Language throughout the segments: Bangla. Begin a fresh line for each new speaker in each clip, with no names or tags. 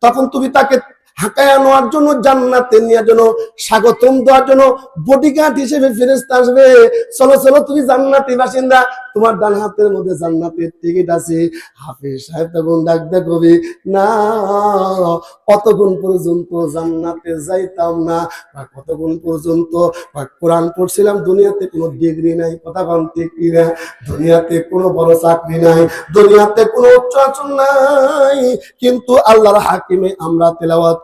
তখন তুমি তাকে হাঁকায় নেওয়ার জন্য জান্নাতে নিয়ে জন্য স্বাগতম দেওয়ার জন্য বডিগার্ড হিসেবে আসবে। চলো চলো, তুমি জান্নাতি বাসিন্দা, তোমার ডান হাতের মধ্যে জান্নাতের টিকিট আছে। হাফিজ সাহেব তখন ডাক দেখ কবি, না, কতক্ষণ পর্যন্ত জান্নাতে যাইতাম না? বা কতক্ষণ পর্যন্ত? বা কোরআন পড়ছিলাম, দুনিয়াতে কোনো ডিগ্রি নাই, কথা কম ঠিক কিনা দুনিয়াতে কোনো বড় চাকরি নাই, দুনিয়াতে কোনো উচ্চ আচরণ নাই। কিন্তু আল্লাহর হাকিমে আমরা তেলাওয়াত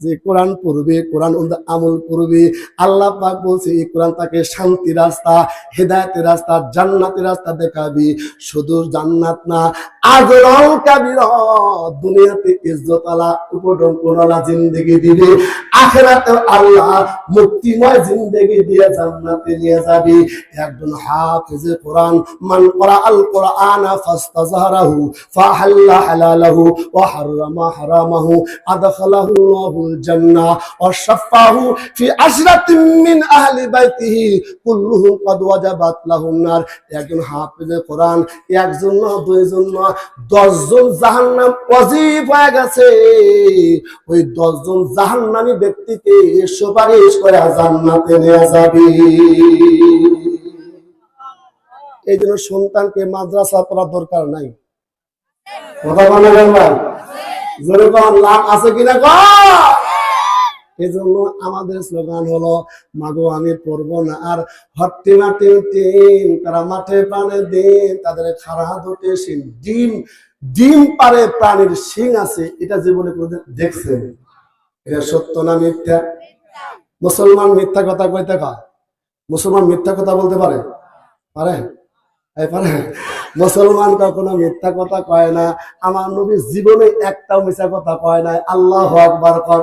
যে কোরআন পড়বে, কোরআন আমল করবে, আল্লাহ পাক বলছে, এই কোরআন তাকে শান্তি রাস্তা, হেদায়তের রাস্তা, জান্নাতের রাস্তা দেখাবি। শুধু জান্নাত না জিন্দেগি আল্লাহ মিন ওই জাহান্নামী ব্যক্তিকে সুপারিশ করে জান্নাতে নিয়ে যাবে। এই জন্য সন্তানকে মাদ্রাসা পড়ার দরকার নাই। কথা ভাই জোরে কন লাভ আছে কিনা এই জন্য আমাদের স্লোগান হলো, মাগো, আমি পড়ব না। আর হট্টি মাটি টিম তারা মাঠে পানে দিন, তাদের খাড়া দুটে সিং। ডিম ডিম পারে, প্রাণীর সিং আছে, এটা জীবনে কোনোদিন দেখছেন? এটা সত্য না মিথ্যা? মুসলমান মিথ্যা কথা কইতে কয়? মুসলমান মিথ্যা কথা বলতে পারে? পারে? পারে? মুসলমান কখনো মিথ্যা কথা কয় না। আমার নবী জীবনে একটাও মিথ্যা কথা কয় না আল্লাহ আকবার কর।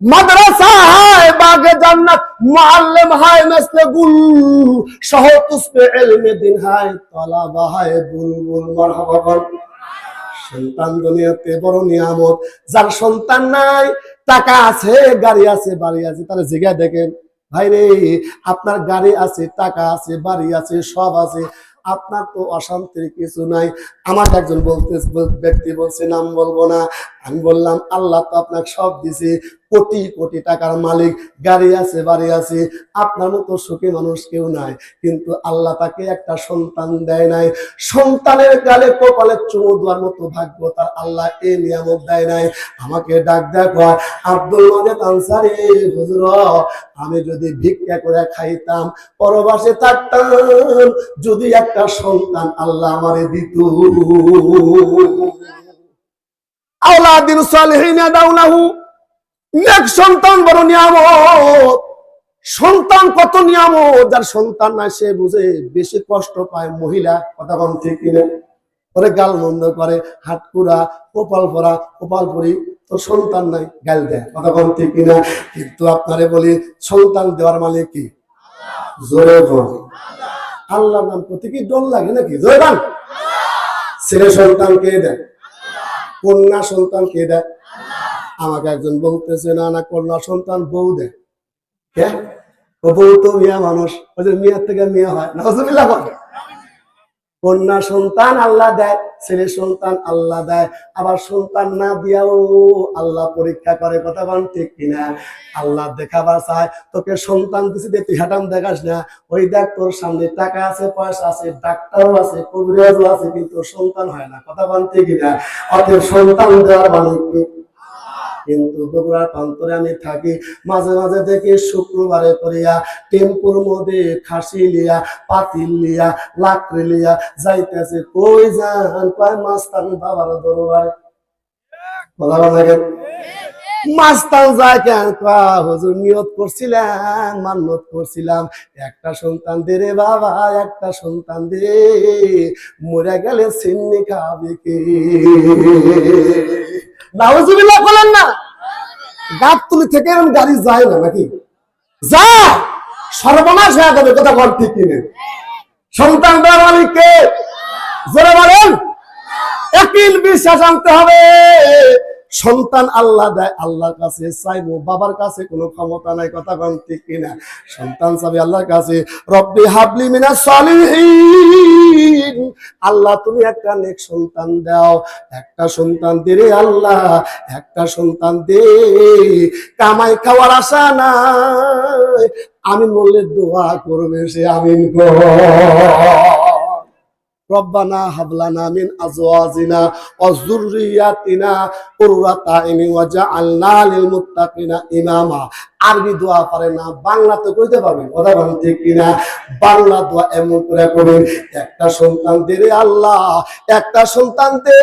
মাদ্রাসা হায়, বাগে জান্নাত, মুআল্লিম হায় গুল, সহ ইলমে দিন হায়, তালাবা হায়, বুলবুল মারহাবা সন্তান দুনিয়াতে বড় নিয়ামত, যার সন্তান নাই, টাকা আছে, গাড়ি আছে, বাড়ি আছে তাহলে দেখেন। ভাই রে, আপনার গাড়ি আছে, টাকা আছে, বাড়ি আছে, সব আছে, আপনার তো অশান্তির কিছু নাই। আমাকে একজন বলতে, ব্যক্তি বলছে, নাম বলব না। আমি বললাম, আল্লাহ তো আপনাকে সব দিছে কোটি কোটি টাকার মালিক, গাড়ি আছে, বাড়ি আছে, আপনার মতো সুখী মানুষ কেউ নাই। কিন্তু আল্লাহ তাকে একটা সন্তান দেয় নাই। সন্তানের গালে কপালে চুমু দেওয়ার মতো ভাগ্য তার আল্লাহ এই নিয়ামত দেয় নাই। আমাকে ডাক দেখ, আব্দুল মাজেদ আনসারি, হুজুর, আমি যদি ভিক্ষা করে খাইতাম, পরবাসে থাকতাম, যদি একটা সন্তান আল্লাহ আমারে দিত। আওলাদিন সালিহিনা দাউলাহু নেক সন্তান বড় নিয়ামত। সন্তান কত নিয়ামত, যার সন্তান নাই সে বুঝে বেশি কষ্ট পায় মহিলা। কথা কম ঠিক কিনে? ওরে গাল মন্দ করে হাটকুড়া কপাল ভরা, কপাল পরি তোর সন্তান নাই, গাল দেয়। কথা কম ঠিক কিনা? কিন্তু আপনারে বলি, সন্তান দেওয়ার মানে কি? জোরে বল। আল্লাহর নাম করতে কি ডর লাগে নাকি? জোরে ছেলে সন্তান কে দেয়? কন্যা সন্তান কে দেয়? আমাকে একজন বলতেছে, না না, কন্যা সন্তান বউ দেয় কে? ও বউ তো মিয়া মানুষ। মিয়ার থেকে মিয়া হয়। নজরুল্লাহ বলে কন্যা সন্তান আল্লাহ দেয়, ছেলে সন্তান আল্লাহ দেয়। আবার সন্তান না দিয়াও আল্লাহ পরীক্ষা করে, কথা বল ঠিক কিনা? আল্লাহ দেখাবার চায়। তোকে সন্তান দিছি তুই দেখাস না। ওই দেখ, তোর সামনে টাকা আছে, পয়সা আছে, ডাক্তারও আছে, কবিরাজও আছে, কিন্তু সন্তান হয় না, কথা বল ঠিক কিনা? অতএব সন্তান দেওয়ার মানে কিন্তু বগুড়ার প্রান্তরে আমি থাকি। মাঝে মাঝে দেখি শুক্রবারে করিয়া টেম্পুর মধ্যে খাসি লিয়া, পাতিল লিয়া, লাকড়ি লিয়া যাইতেছে। কই যান কয় মাস্তান বাবার দরবারে। করছিলাম। একটা সন্তান দে রে বাবা, একটা সন্তান দে। মরে গেলে সিন্নি খাবে কে? নাউজুবিল্লাহ বলেন না। গাবতলি থেকে এরকম গাড়ি যায় না নাকি? যা সর্বনাশ হয়ে যাবে, কথা ঠিক কিনে। সন্তান দেওয়ার জোরে বলেন। একিল বিশ্বাস আনতে হবে। সন্তান আল্লাহ দেয়, আল্লাহর কাছে চাইব, বাবার কাছে কোনো ক্ষমতা নাই, কথা কম ঠিক কিনা। সন্তান চাবে আল্লাহর কাছে, রব্বি হাবলি মিনা সলিহিন। আল্লাহ, তুমি একটা নেক সন্তান দাও। একটা সন্তান দে রে আল্লাহ, একটা সন্তান দে। কামাই খাওয়ার আশা না আমি বললে দোয়া করবে সে আমিন কর আরবি দোয়া পারে না কইতে কথা বলেন ঠিক কিনা? বাংলা দোয়া এমন করে করবেন একটা সন্তান দে আল্লাহ, একটা সন্তান দে,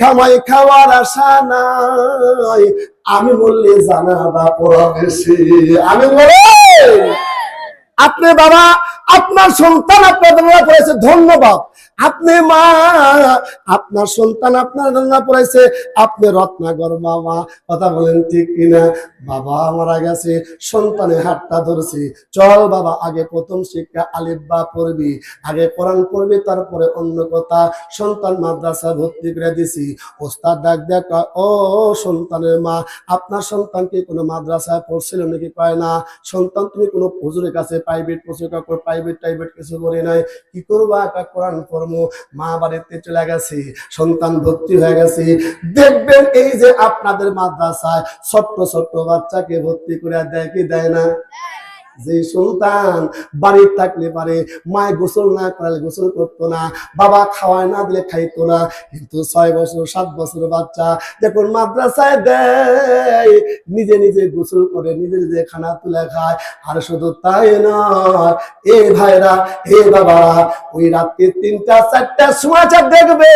খামাই খাওয়ার আশা নাই। আমি বললে জানাবা পড়া বেশি আমি বলে আপনি বাবা আপনার সন্তান আপনার পড়েছে ধন্যবাদ। আপনি মা, আপনার সন্তান আপনার জন্য পড়েছে আপনি রত্নাগর বাবা কথা বলেন ঠিক কিনা? বাবা মারা গেছে সন্তানের হাতটা ধরছি। চল বাবা, আগে প্রথম শিক্ষা আলিব্বা পড়বি। আগে কোরআন পড়বি, তারপরে অন্য কথা। সন্তান মাদ্রাসা ভর্তি করে দিছি। ওস্তাদ ডাক দেখ ও সন্তানের মা, আপনার সন্তান কি কোনো মাদ্রাসায় পড়ছিল নাকি? পায় না। সন্তান তুমি কোনো হুজুরের কাছে প্রাইভেট কাউকে প্রাইভেট টাইভেট কিছু করে নাই। কি করব? একটা কোরআন পড়ব মা বাড়িতে চলে গেছে, সন্তান ভর্তি হয়ে গেছে। দেখবেন এই যে আপনাদের মাদ্রাসায় ছোট্ট ছোট্ট বাচ্চাকে ভর্তি করে দেয় কি দেয় না? যে সন্তান বাড়ি থাকলে পারে, মায় গোসল না করালে গোসল করতো না, বাবা খাওয়ায় না দিলে খাইতো না, কিন্তু ছয় বছর, সাত বছর বাচ্চা যখন মাদ্রাসায় দেয়, নিজে নিজে গোসল করে, নিজে নিজে খানা তুলে খায়, আর শুধু তাই নয়, এ ভাইরা, এ বাবা ওই রাত্রি তিনটা, চারটা সময় দেখবে,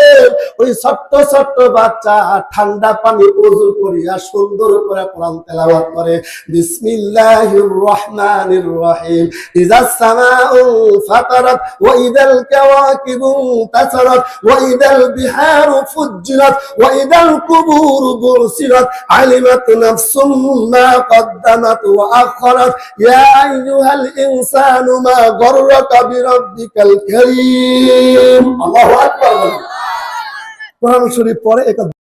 ওই ছোট্ট ছোট্ট বাচ্চা ঠান্ডা পানি উজু করিয়া সুন্দর করে কোরআন তেলাওয়াত করে, বিসমিল্লাহির রহমানির রহিম ইজাস সামাউ ফাতারাত ওয়া ইদাল কাওয়াকিবু তাসারাত ওয়া ইদাল বিহারু ফুজ্জিরাত ওয়া ইদাল কুবুরু বুরসিরাত আলিমাত নাফসুম মা قدمت وأخرت يا أيها الإنسان ما غرك بربك الكريم الله أكبر কোরআন শরীফ পরে এটা